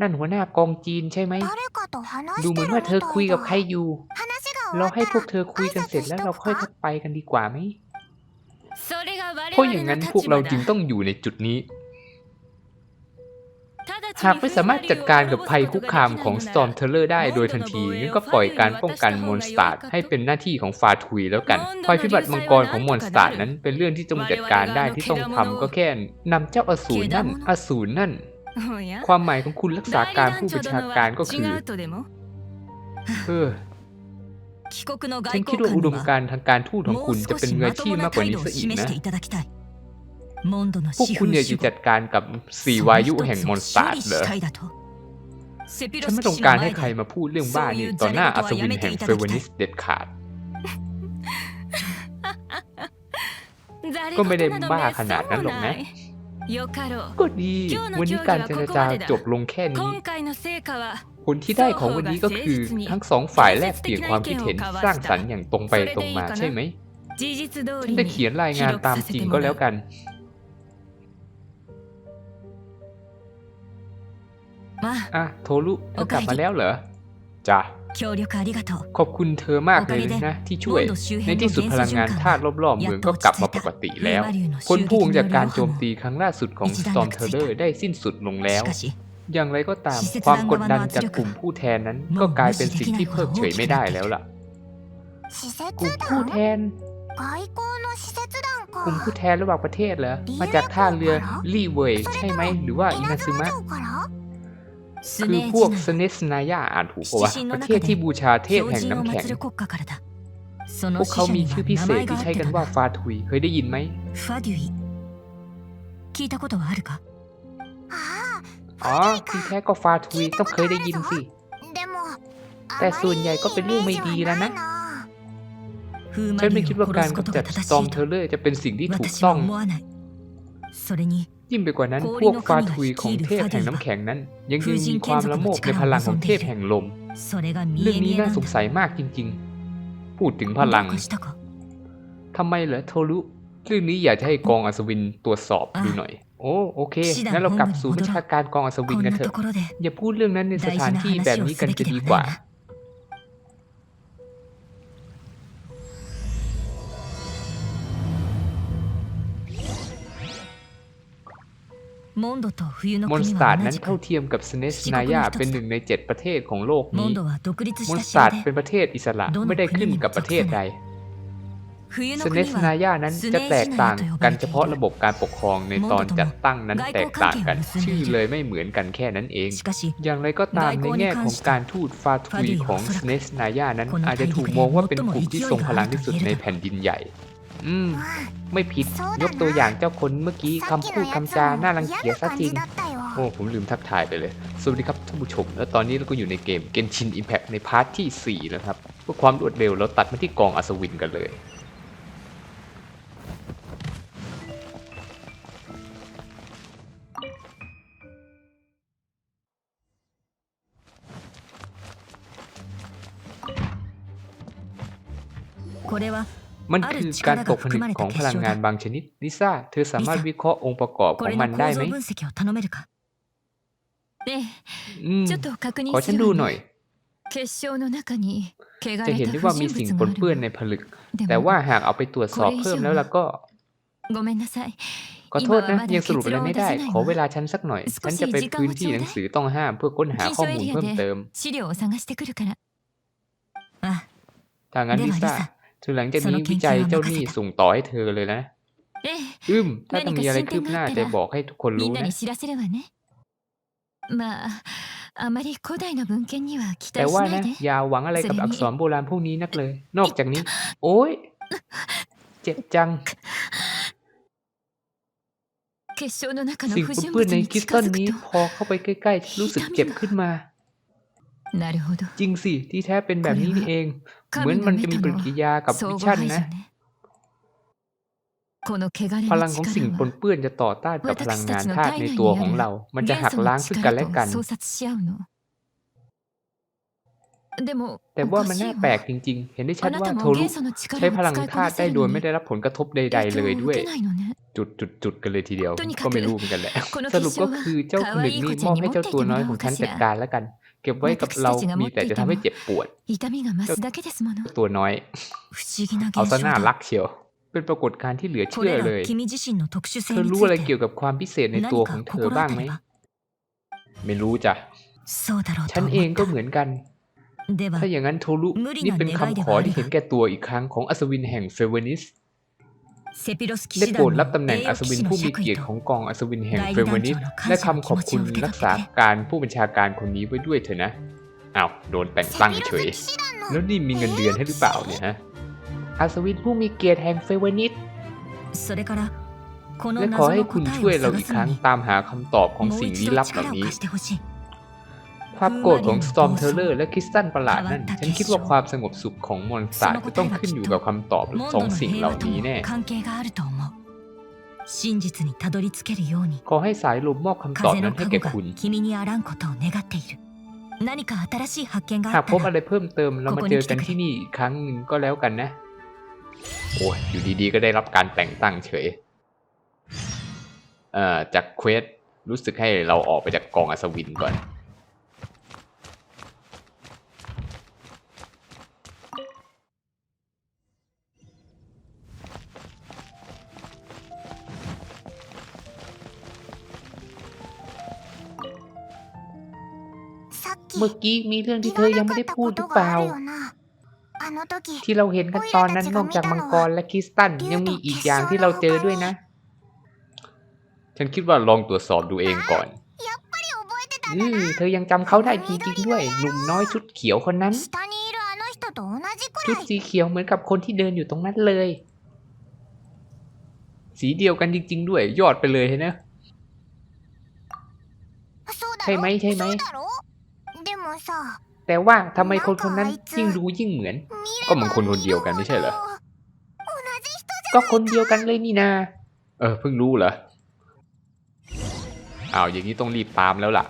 นั่นหัวหน้ากองจีนใช่ไหม ดูเหมือนว่าเธอคุยกับใครอยู่ เราให้พวกเธอคุยกันเสร็จแล้วเราค่อยทักไปกันดีกว่าไหมเพราะอย่างนั้นพวกเราจึงต้องอยู่ในจุดนี้ หากไม่สามารถจัดการกับภัยคุกคามของ Stormteller ได้โดยทันทีนั่นก็ปล่อยการป้องกันมอนสตาร์ให้เป็นหน้าที่ของฟาทุยแล้วกันภัยพิบัติมังกรของมอนสตาร์นั้นเป็นเรื่องที่จงจัดการได้ที่ต้องทำก็แค่นำเจ้าอสูรนั่น อสูรนั่น ความหมายของคุณรักษาการผู้บัญชาการก็คือเออฉันคิดว่าอุดมการทางการทูตของคุณจะเป็นเงื่อนที่มากกว่านี้ซะอีกนะ พวกคุณอยากจะจัดการกับสี่วายุแห่งมอนสตาร์เลยฉันไม่ต้องการให้ใครมาพูดเรื่องบ้านี่ต่อหน้าอัศวินแห่งเฟเวนิสเด็ดขาด ก็ไม่ได้บ้าขนาดนั้นหรอกนะ ก็ดี วันนี้การเจรจาจบลงแค่นี้ ผลที่ได้ของวันนี้ก็คือทั้งสองฝ่ายแลกเปลี่ยนความคิดเห็นสร้างสรรค์อย่างตรงไปตรงมาใช่ไหมฉันจะเขียนรายงานตามจริงก็แล้วกันมาอะโทรุเธอกลับมาแล้วเหรอจ้ะ ขอบคุณเธอมากเลยนะที่ช่วย ในที่สุดพลังงานธาตุรอบๆเมืองก็กลับมาปกติแล้ว คนพุ่งจากการโจมตีครั้งล่าสุดของสตอมเทอร์เลอร์ได้สิ้นสุดลงแล้ว อย่างไรก็ตามความกดดันจากกลุ่มผู้แทนนั้นก็กลายเป็นสิ่งที่เพิกเฉยไม่ได้แล้วล่ะกลุ่มผู้แทนกลุ่มผู้แทนระหว่างประเทศเหรอ มาจากท่าเรือลี่เวยใช่ไหมหรือว่าอินาซึมะ คือพวกสเนสนายาอ่านถูกว่าประเทศที่บูชาเทพแห่งน้ำแข็งพวกเขามีชื่อพิเศษที่ใช้กันว่าฟาทุยเคยได้ยินไหมอ๋อที่แท้ก็ฟาทุยต้องเคยได้ยินสิ แต่ส่วนใหญ่ก็เป็นเรื่องไม่ดีแล้วนะฉันไม่คิดว่าการกำจัดสตอมเทเลอร์จะเป็นสิ่งที่ถูกต้อง ยิ่งไปกว่านั้นพวกฟ้าทุยของเทพแห่งน้ำแข็งนั้น ยังยังมีความละโมบในพลังของเทพแห่งลม เรื่องนี้น่าสงสัยมากจริง ๆ พูดถึงพลังทำไมเหรอโทรุเรื่องนี้อยากจะให้กองอัศวินตรวจสอบดูหน่อย โอ้โอเคงั้นเรากลับสู่บัญชาการกองอัศวินกันเถอะอย่าพูดเรื่องนั้นในสถานที่แบบนี้กันจะดีกว่า มอนสตาร์นั้นเท่าเทียมกับสเนสนายาเป็นหนึ่งใน 7 ประเทศของโลกนี้ มอนสตาร์เป็นประเทศอิสระไม่ได้ขึ้นกับประเทศใดสเนสนายานั้นจะแตกต่างกันเฉพาะระบบการปกครองในตอนจัดตั้งนั้นแตกต่างกัน ชื่อเลยไม่เหมือนกันแค่นั้นเอง อย่างไรก็ตามในแง่ของการทูตฟาทุยของสเนสนายานั้นอาจจะถูกมองว่าเป็นกลุ่มที่ทรงพลังที่สุดในแผ่นดินใหญ่ อืม ไม่ผิดยกตัวอย่างเจ้าคนเมื่อกี้คำพูดคำจาหน้ารังเกียจซะจริง โอ้ ผมลืมทักทายไปเลย สวัสดีครับท่านผู้ชม แล้วตอนนี้เราก็อยู่ในเกม Genshin Impact ในพาร์ทที่ 4 แล้วครับ เพื่อความรวดเร็วเราตัดมาที่กองอัศวินกันเลย มันคือการตกผลึกของพลังงานบางชนิด ลิซ่า เธอสามารถวิเคราะห์องค์ประกอบของมันได้ไหมขอฉันดูหน่อย จะเห็นได้ว่ามีสิ่งปนเปื้อนในผลึก แต่ว่าหากเอาไปตรวจสอบเพิ่มแล้วล่ะก็ขอโทษนะ ยังสรุปอะไรไม่ได้ ขอเวลาฉันสักหน่อย ฉันจะไปพื้นที่หนังสือต้องห้ามเพื่อค้นหาข้อมูลเพิ่มเติมถ้างั้นลิซ่า ส่วหลังจากนี้วิจัยเจ้าหนี้ส่งต่อให้เธอเลยนะ อืม ถ้าต้องมีอะไรคืบหน้าจะบอกให้ทุกคนรู้นะแต่ว่านะ อย่าหวังอะไรกับอักษรโบราณพวกนี้นักเลย นอกจากนี้ โอ้ยเจ็บจัง สิ่งปื้นในคริสตัลนี้พอเข้าไปใกล้ๆ รู้สึกเจ็บขึ้นมา なるほど จริงสิ ที่แท้เป็นแบบนี้นี่เอง เหมือน 神 มัน の จะ 目 มี と ปฏิ の กิริยากับ 相 วิ 互 ชั่น 排除 นะ ねこの汚れ พ の ลังของสิ่ง 力 ปน は เปื้อนจะต่อต้านกับพลัง 私 งา た น ちの ธาตุ 体 ใน 内 ตัว に ของ あ เรา る มันจะ 元 หัก 素 ล้า の งซึ่งกัน 力 และ と กัน 相殺し合うの แต่ว่ามันน่าแปลกจริง ๆ เห็นได้ชัดว่าโทรุใช้พลังธาตุได้โดยไม่ได้รับผลกระทบใด ๆ เลยด้วย จุดจุดจุดกันเลยทีเดียว ก็ไม่รู้เหมือนกันแหละ สรุปก็คือเจ้าหนึ่งนี่มอบให้เจ้าตัวน้อยของฉันจัดการแล้วกัน เก็บไว้กับเรามีแต่จะทำให้เจ็บปวดตัวน้อย เอาซะน่ารักเชียว เป็นปรากฏการณ์ที่เหลือเชื่อเลย เธอรู้อะไรเกี่ยวกับความพิเศษในตัวของเธอบ้างไหม ไม่รู้จ้ะ ฉันเองก็เหมือนกัน ถ้าอย่างนั้นโทรุนี่เป็นคำขอที่เห็นแก่ตัวอีกครั้งของอัศวินแห่งเฟเวนิสได้โปรดรับตำแหน่งอัศวินผู้มีเกียรติของกองอัศวินแห่งเฟเวนิสและคำขอบคุณรักษาการผู้บัญชาการคนนี้ไว้ด้วยเถอะนะอ้าวโดนแต่งตั้งเฉย แล้วนี่มีเงินเดือนให้หรือเปล่าเนี่ยฮะอัศวินผู้มีเกียรติแห่งเฟเวนิสและขอให้คุณช่วยเราอีกครั้งตามหาคำตอบของสิ่งลี้ลับเหล่านี้ ความโกรธของสตอมเทเลอร์และคริสตันประหลาดนั่น ฉันคิดว่าความสงบสุขของมอนสตาจะต้องขึ้นอยู่กับคำตอบสองสิ่งเหล่านี้แน่ขอให้สายลมมอบคำตอบนั้นให้แก่คุณหากพบอะไรเพิ่มเติมเรามาเจอกันที่นี่อีกครั้งนึงก็แล้วกันนะ โอ้ยอยู่ดีๆ ก็ได้รับการแต่งตั้งเฉยอ่าจากเควสรู้สึกให้เราออกไปจากกองอัศวินก่อน เมื่อกี้มีเรื่องที่เธอยังไม่ได้พูดหรือเปล่า ที่เราเห็นกันตอนนั้นนอกจากมังกรและคริสตันยังมีอีกอย่างที่เราเจอด้วยนะ ฉันคิดว่าลองตรวจสอบดูเองก่อนอืมเธอยังจำเขาได้จริงๆด้วย หนุ่มน้อยชุดเขียวคนนั้น ชุดสีเขียวเหมือนกับคนที่เดินอยู่ตรงนั้นเลย สีเดียวกันจริง ๆ ด้วย ยอดไปเลยนะใช่ไหมใช่ไหม แต่ว่าทำไมคนคนนั้นยิ่งดูยิ่งเหมือน ก็เหมือนคนคนเดียวกันไม่ใช่เหรอ ก็คนเดียวกันเลยนี่นา เออเพิ่งรู้เหรออ้าวอย่างนี้ต้องรีบตามแล้วล่ะ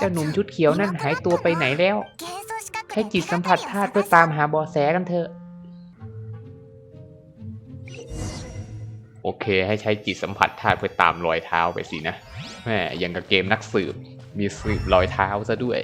เจ้าหนุ่มชุดเขียวนั่นหายตัวไปไหนแล้ว ให้จิตสัมผัสธาตุเพื่อตามหาบอแสกันเถอะ โอเค ให้ใช้จิตสัมผัสธาตุเพื่อตามรอยเท้าไปสินะแหมยังกับเกมนักสืบมีสืบรอยเท้าซะด้วย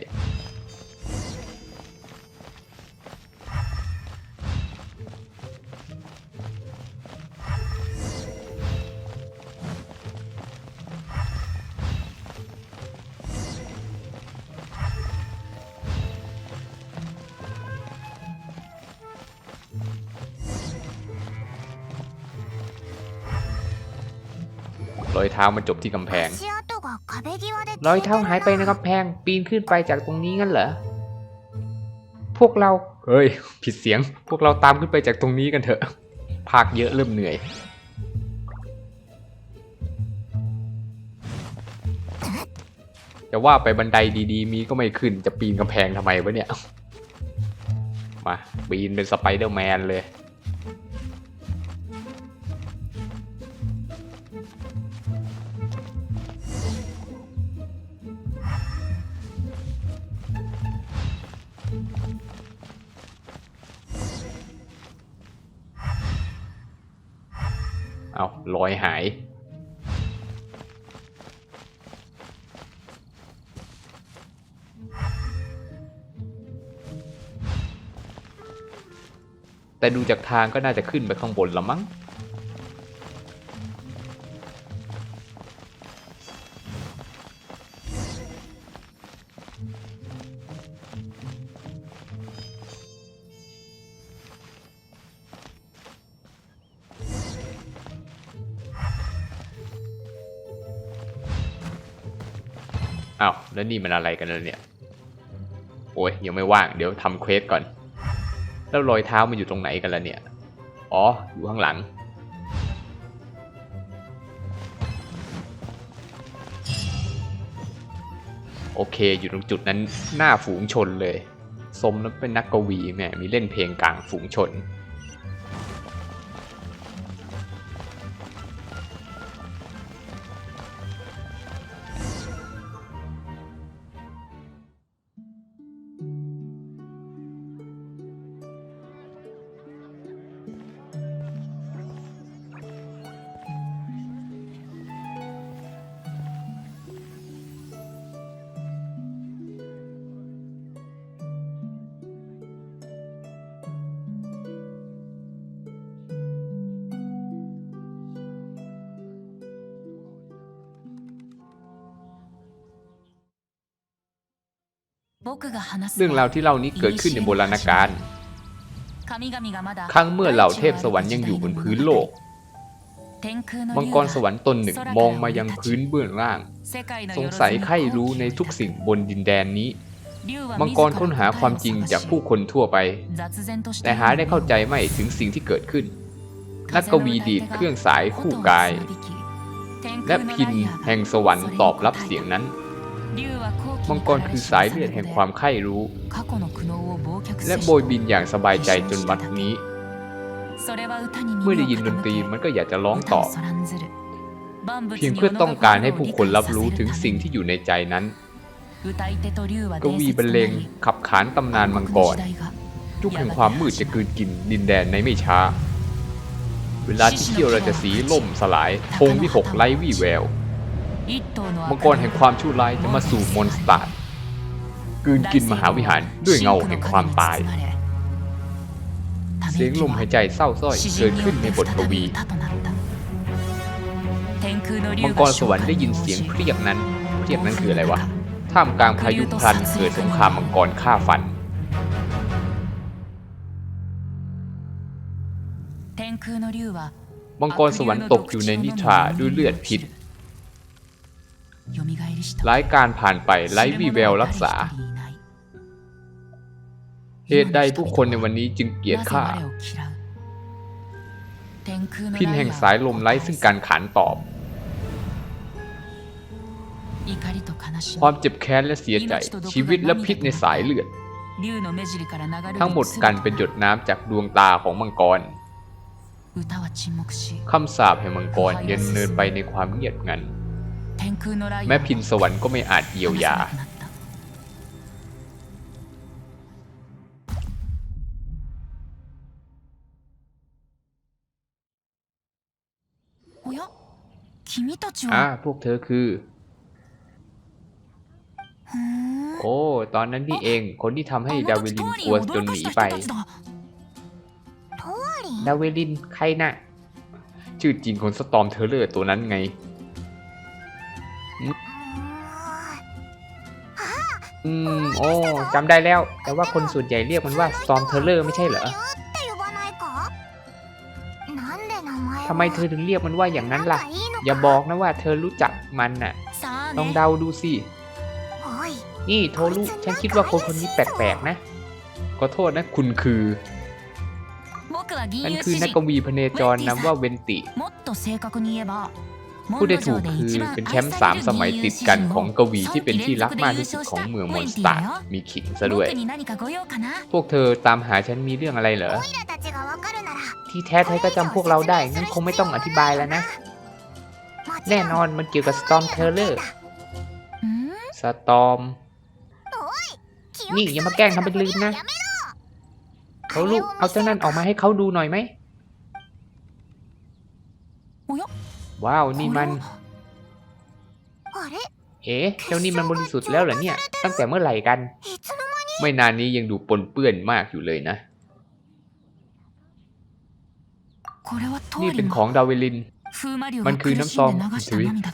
อยเท้ามันจบที่กำแพง รอยเท้าหายไปในกำแพง ปีนขึ้นไปจากตรงนี้งั้นเหรอ พวกเรา เฮ้ย ผิดเสียง พวกเราตามขึ้นไปจากตรงนี้กันเถอะ ภาคเยอะเริ่มเหนื่อย จะว่าไปบันไดดีๆ มีก็ไม่ขึ้น จะปีนกำแพงทำไมวะเนี่ย มา ปีนเป็นสไปเดอร์แมนเลย เอาลอยหาย แต่ดูจากทางก็น่าจะขึ้นไปข้างบนละมั้ง อ้าวแล้วนี่มันอะไรกันล่ะเนี่ย โอ้ยยังไม่ว่างเดี๋ยวทำเควสก่อน แล้วรอยเท้ามันอยู่ตรงไหนกันล่ะเนี่ย อ๋ออยู่ข้างหลัง โอเคอยู่ตรงจุดนั้นหน้าฝูงชนเลย สมแล้วเป็นนักกวีแม่มีเล่นเพลงกลางฝูงชน เรื่องราวที่เล่านี้เกิดขึ้นในโบราณกาลครั้งเมื่อเหล่าเทพสวรรค์ยังอยู่บนพื้นโลก มังกรสวรรค์ตนหนึ่งมองมายังพื้นเบื้องล่าง สงสัยใครรู้ในทุกสิ่งบนดินแดนนี้ มังกรค้นหาความจริงจากผู้คนทั่วไป แต่หาได้เข้าใจไม่ถึงสิ่งที่เกิดขึ้น นักกวีดีดเครื่องสายคู่กาย และพินแห่งสวรรค์ตอบรับเสียงนั้น มังกรคือสายเลือดแห่งความไข้รู้ และโบยบินอย่างสบายใจจนวันนี้ เมื่อได้ยินดนตรีมันก็อยากจะร้องต่อ เพียงเพื่อต้องการให้ผู้คนรับรู้ถึงสิ่งที่อยู่ในใจนั้นกวีบรรเลงขับขานตำนานมังกรจุกแห่งความมืดจะกืนกินดินแดนในไม่ช้า เวลาที่เที่ยวราชสีล่มสลายพงวิหกไร้วี่แวว มังกรแห่งความชั่วร้ายจะมาสู่มอนสตาร์กืนกินมหาวิหารด้วยเงาแห่งความตาย เสียงลมหายใจเศร้าส้อยเกิดขึ้นในบทกวี มังกรสวรรค์ได้ยินเสียงเครียกนั้นเครียกนั้นคืออะไรวะ ท่ามกลางพายุพลันเกิดสงครามมังกรฆ่าฟัน มังกรสวรรค์ตกอยู่ในนิทราด้วยเลือดพิษ หลายการผ่านไปไร้วีแววรักษา เหตุใดผู้คนในวันนี้จึงเกลียดข้าพินแห่งสายลมไร้ซึ่งการขานตอบ ความเจ็บแค้นและเสียใจ ชีวิตและพิษในสายเลือด ทั้งหมดกันเป็นหยดน้ำจากดวงตาของมังกรคำสาปแห่งมังกรเย็นเนินไปในความเงียบงัน แม้พินสวรรค์ก็ไม่อาจเยียวยา อ่าพวกเธอคือ โอ้ ตอนนั้นนี่เอง คนที่ทำให้ดาวิลินกลัวจนหนีไป ดาวิลิน ใครนะ่ะ ชื่อจริงของสตอมเทเลอร์ตัวนั้นไง โอ้จำได้แล้ว แต่ว่าคนส่วนใหญ่เรียกมันว่าซอมเทเลอร์ไม่ใช่เหรอทำไมเธอถึงเรียกมันว่าอย่างนั้นล่ะ อย่าบอกนะว่าเธอรู้จักมันน่ะลองเดาดูสิ นี่โทลุฉันคิดว่าคนคนนี้แปลกๆนะ ขอโทษนะคุณคือนั่นคือนักกวีพเนจรนามว่าเวนติ ผู้ได้ถูกคือเป็นแชมป์สามสมัยติดกันของกวีที่เป็นที่รักมากที่สุดของเมืองมอนสตาร์มีขิงซะด้วย พวกเธอตามหาฉันมีเรื่องอะไรเหรอ ที่แท้ไทก็จำพวกเราได้ งั้นคงไม่ต้องอธิบายแล้วนะ แน่นอนมันเกี่ยวกับสตอมเทเลอร์สตอม นี่อย่ามาแกล้งทำเป็นลืมนะ เขาลูกเอาเจ้านั่นออกมาให้เขาดูหน่อยไหม ว้าวนี่มัน เอ๋เจ้านี่มันบริสุทธิ์แล้วเหรอเนี่ย ตั้งแต่เมื่อไหร่กัน ไม่นานนี้ยังดูปนเปื้อนมากอยู่เลยนะ นี่เป็นของดาวิลิน มันคือน้ำซอม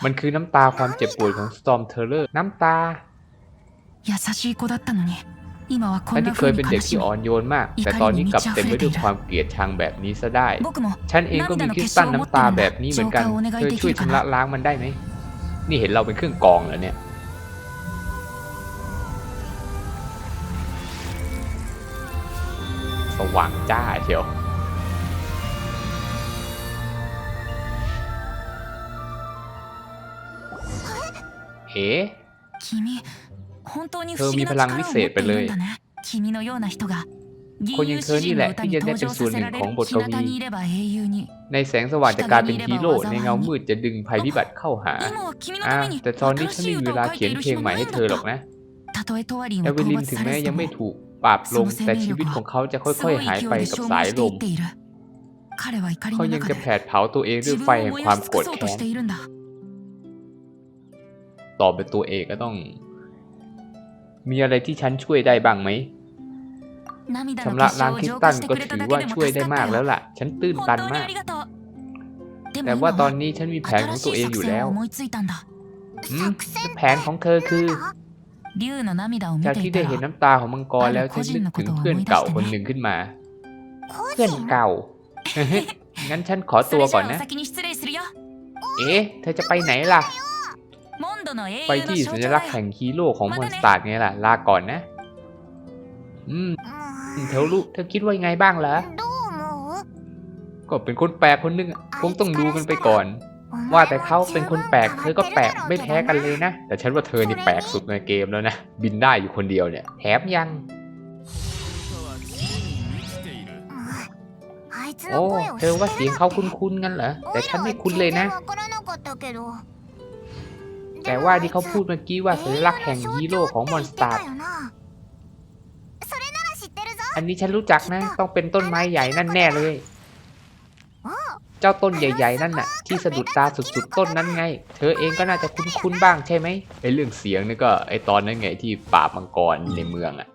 มันคือน้ำตาความเจ็บปวดของสตอมเทเลอร์ น้ำตา ฉันที่เคยเป็นเด็กที่อ่อนโยนมาก แต่ตอนนี้กลับเต็มไปด้วยความเกลียดชังแบบนี้ซะได้ ฉันเองก็มีคริสตัลน้ำตาแบบนี้เหมือนกัน เธอช่วยชำระล้างมันได้ไหม นี่เห็นเราเป็นเครื่องกองเหรอเนี่ย สว่างจ้าเชียวเอ๋ 本当に不思議な力を持っているんだね君のような人がคนอย่างเธอนี่แหละที่จะได้เป็นส่วนหนึ่งของบทกวีในแสงสว่างจะกลายเป็นฮีโร่ในเงามืดจะดึงภัยพิบัติเข้าหาอ่าแต่ตอนนี้ฉันมีเวลาเขียนเพลงใหม่ให้เธอหรอกนะเอเวลินถึงแม้ยังไม่ถูกปราบลงแต่ชีวิตของเขาจะค่อยๆหายไปกับสายลมเขายังจะแผดเผาตัวเองด้วยไฟแห่งความโกรธแค้นต่อไปตัวเองก็ต้อง มีอะไรที่ฉันช่วยได้บ้างไหมชำระล้างคิสตันก็ถือว่าช่วยได้มากแล้วล่ะ ฉันตื้นตันมาก แต่ว่าตอนนี้ฉันมีแผนของตัวเองอยู่แล้ว แผนของเธอคือจากที่ได้เห็นน้ำตาของมังกรแล้วฉันนึกถึงเพื่อนเก่าคนหนึ่งขึ้นมา เพื่อนเก่า งั้นฉันขอตัวก่อนนะ เอ๊ะ เธอจะไปไหนล่ะ ไปที่สัญลักษณ์แห่งฮีโร่ของมอนสตาร์ไงล่ะ ลาก่อนนะ อืมเธอรู้เธอคิดว่ายังไงบ้างล่ะก็เป็นคนแปลกคนนึงคงต้องดูกันไปก่อน ว่าแต่เขาเป็นคนแปลกเธอก็แปลกไม่แพ้กันเลยนะ แต่ฉันว่าเธอนี่แปลกสุดในเกมแล้วนะ บินได้อยู่คนเดียวเนี่ยแถมยังโอ้เธอว่าเสียงเขาคุ้นๆงั้นเหรอแต่ฉันไม่คุ้นเลยนะ แต่ว่าที่เขาพูดเมื่อกี้ว่าสัญลักษณ์แห่งฮีโร่ของมอนสตาร์อันนี้ฉันรู้จักนะ ต้องเป็นต้นไม้ใหญ่นั่นแน่เลย เจ้าต้นใหญ่ ๆ นั่นน่ะ ที่สะดุดตาสุดๆต้นนั้นไง เธอเองก็น่าจะคุ้นๆบ้างใช่ไหมไอ้เรื่องเสียงนี่ก็ไอ้ตอนนั้นไงที่ป่ามังกรในเมืองอะ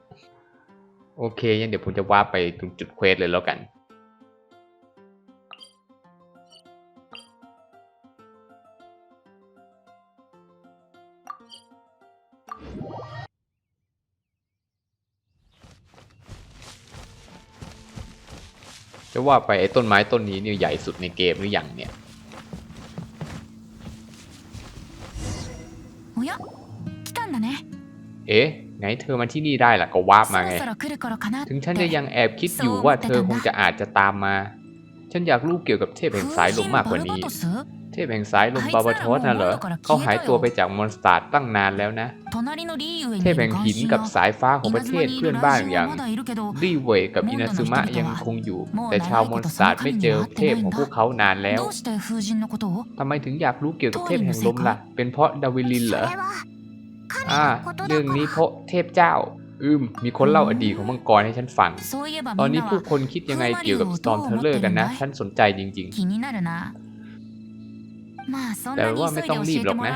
โอเคงั้นเดี๋ยวผมจะว่าไปตรงจุดเควสเลยแล้วกัน จะว่าไปไอ้ต้นไม้ต้นนี้นี่ใหญ่สุดในเกมหรือยังเนี่ยเอ๊ะไงเธอมาที่นี่ได้ล่ะก็วาบมาไง ถึงฉันจะยังแอบคิดอยู่ว่าเธอคงจะอาจจะตามมา ฉันอยากรู้เกี่ยวกับเทพแห่งสายลมมากกว่านี้ เทพแห่งสายลมบาบาทอน่ะเหรอเขาหายตัวไปจากมอนสตาร์ตั้งนานแล้วนะ เทพแห่งหินกับสายฟ้าของประเทศเพื่อนบ้านอย่างรีเวยกับอินาซึมะยังคงอยู่ แต่ชาวมอนสตาร์ไม่เจอเทพของพวกเขานานแล้วทำไมถึงอยากรู้เกี่ยวกับเทพแห่งลมล่ะ เป็นเพราะดาวิลินเหรออ่าเรื่องนี้เพราะเทพเจ้าอืมมีคนเล่าอดีตของมังกรให้ฉันฟัง ตอนนี้ผู้คนคิดยังไงเกี่ยวกับสตอมเทเลอร์กันนะ ฉันสนใจจริงๆ แต่ว่าไม่ต้องรีบหรอกนะ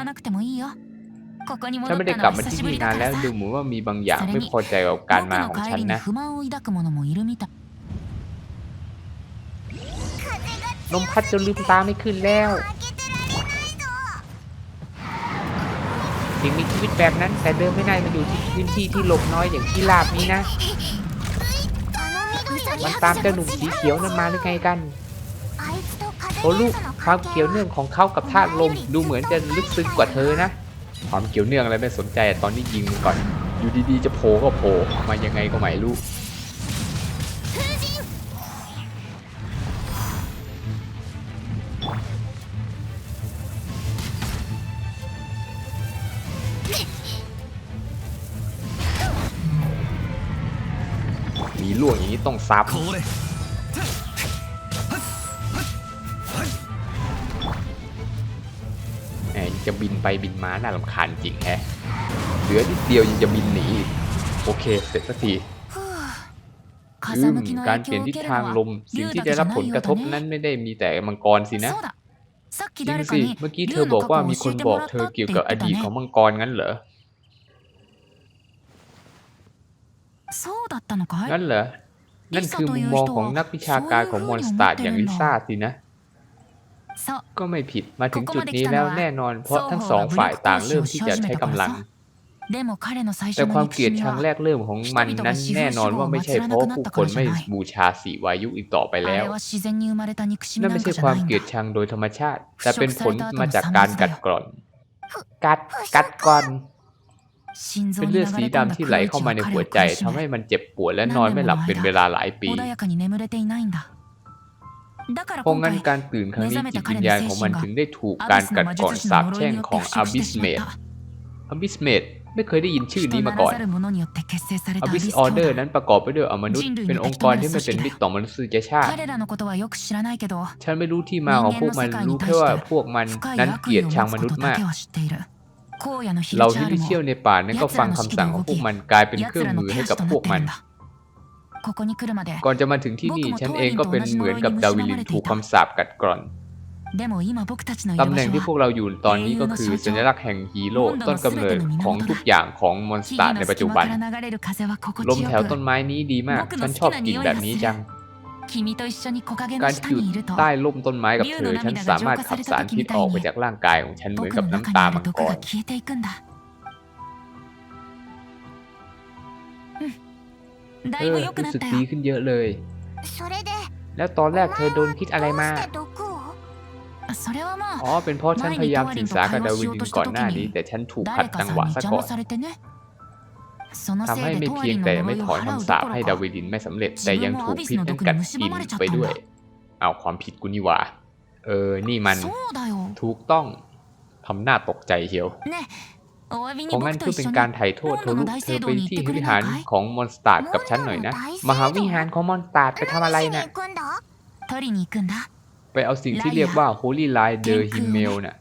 ฉันไม่ได้กลับมาที่นี่นานแล้วดูเหมือนว่ามีบางอย่างไม่พอใจกับการมาของฉันนะลมพัดจนลืมตาไม่ขึ้นแล้วสิ่งมีชีวิตแบบนั้น แต่เดิมไม่น่ามาอยู่ที่พื้นที่ที่หลบน้อยอย่างที่ลาบนี้นะ มันตามเจ้าหนุ่มสีเขียวนั่นมาหรือไงกัน โอ้ลูกความเกี่ยวเนื่องของเขากับธาตุลมดูเหมือนจะลึกซึ้งกว่าเธอนะความเกี่ยวเนื่องอะไรไม่สนใจตอนนี้ยิงก่อน อยู่ดีๆจะโผล่ก็โผล่มายังไงก็ไม่รู้มีล่วงอย่างนี้ต้องซับ จะบินไปบินมาน่าลำคาญจริงแฮะเหลือนิดเดียวยังจะบินหนี โอเค เสร็จสักทีการเปลี่ยนทิศทางลมสิ่งที่ได้รับผลกระทบนั้นไม่ได้มีแต่มังกรสินะจริงสิ เมื่อกี้เธอบอกว่ามีคนบอกเธอเกี่ยวกับอดีตของมังกรงั้นเหรองั้นเหรอ นั่นคือมุมมองของนักวิชาการของมอนสตาร์อย่างลิซ่าสินะ ก็ไม่ผิดมาถึงจุดนี้แล้วแน่นอน เพราะทั้งสองฝ่ายต่างเริ่มที่จะใช้กำลัง แต่ความเกลียดชังแรกเริ่มของมันนั้นแน่นอนว่าไม่ใช่เพราะผู้คนไม่บูชาสีวายุอีกต่อไปแล้ว นั่นไม่ใช่ความเกลียดชังโดยธรรมชาติ แต่เป็นผลมาจากการกัดกร่อน กัดกัดกร่อนเป็นเลือดสีดำที่ไหลเข้ามาในหัวใจทำให้มันเจ็บปวดและนอนไม่หลับเป็นเวลาหลายปี เพราะงั้นการตื่นครั้งนี้จิตวิญญาณของมันถึงได้ถูกการกัดก่อนสาบแช่งของอาบิสเมดอาบิสเมดไม่เคยได้ยินชื่อนี้มาก่อนอาบิสออเดอร์นั้นประกอบไปด้วยอมนุษย์ เป็นองค์กรที่ไม่เป็นมิตรต่อมนุษยชาติฉันไม่รู้ที่มาของพวกมันรู้แค่ว่าพวกมันนั้นเกลียดชังมนุษย์มากเราที่ไปเที่ยวในป่านั้นก็ฟังคำสั่งของพวกมันกลายเป็นเครื่องมือให้กับพวกมัน ก่อนจะมาถึงที่นี่ฉันเองก็เป็นเหมือนกับดาวิลินถูกคำสาปกัดกร่อนตำแหน่งที่พวกเราอยู่ตอนนี้ก็คือสัญลักษณ์แห่งฮีโร่ต้นกำเนิดของทุกอย่างของมอนสเตอร์ในปัจจุบัน ลมแถวต้นไม้นี้ดีมาก ฉันชอบกลิ่นแบบนี้จัง การอยู่ใต้ร่มต้นไม้กับเธอ ฉันสามารถขับสารพิษออกไปจากร่างกายของฉันเหมือนกับน้ำตามังกร ได้เออรู้สึกดีขึ้นเยอะเลย แล้วตอนแรกเธอโดนพิษอะไรมา อ๋อ เป็นเพราะฉันพยายามศึกษากับดาวินก่อนหน้านี้ แต่ฉันถูกขัดจังหวะซะก่อนทำให้ไม่เพียงแต่ไม่ถอนคำสาปให้ดาวิดินไม่สำเร็จ แต่ยังถูกพิษนั้นกัดกินไปด้วย เอาความผิดกุนี่ว่าเออ นี่มัน ถูกต้องทำหน้าตกใจเชียว ของงั้นเพื่อเป็นการไถ่โทษเธอรู้เธอไปที่วิหารของมอนสตาร์กับฉันหน่อยนะ มหาวิหารของมอนสตาร์ไปทำอะไรนะไปเอาสิ่งที่เรียกว่า Holy Light the Himmel น่ะ